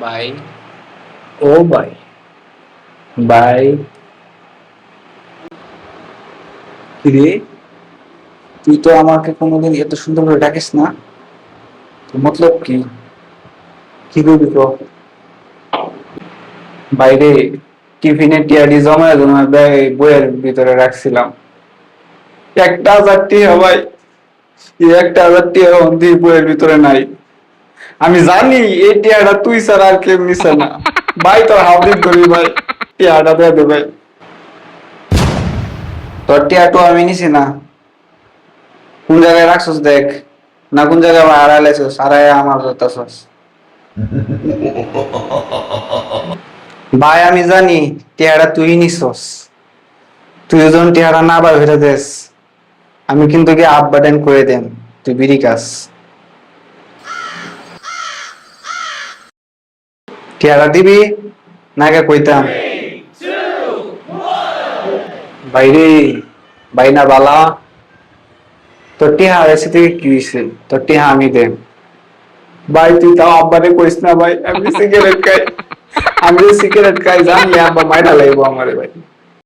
ভাই ও ভাই ভাই কিরে? তুই তো আমাকে কোনোদিন এত সুন্দর করে ডাকিস না। তোর মতলব কি? কি করবি তো? বাইরে টিফিনে টিয়ারি জমায় জমায় বইয়ের ভিতরে রাখছিলাম। একটা হাজার টিয়া ভাই। একটা হাজার টিয়া বইয়ের ভিতরে নাই। আমি জানি এই টিয়াটা তুই ছাড়া আর কেউ নিছে না। ভাই, তোর হাউদিন করি ভাই। টিয়াটা দিয়ে দে ভাই। তোর টিয়াটো আমি নিছি না। কোন জায়গায় রাখছস দেখ? না কোন জায়গায় হারাইলাইছস হারাই আমার ধরতাছস ভাই, আমি জানি টিয়াটা তুই নিছস। তুই যখন টিয়াটা না বা ভেটে দেস, আমি কিন্তু গিয়ে আপ বাটেন করে দেন তুই বিড়ি কাস টিয়াটা দিবি? নাকে কইতাম। বাইরে, বাইনা বালা। তোর টিহা এসে থেকে কি হয়েছে তোর টিহা আমি দে ভাই, তুই তাও আব্বারে কইস না ভাই, আমি সিগারেট খাই। আমি সিগারেট খাই জানলে আব্বা মাইনা লাগবো আমারে ভাই।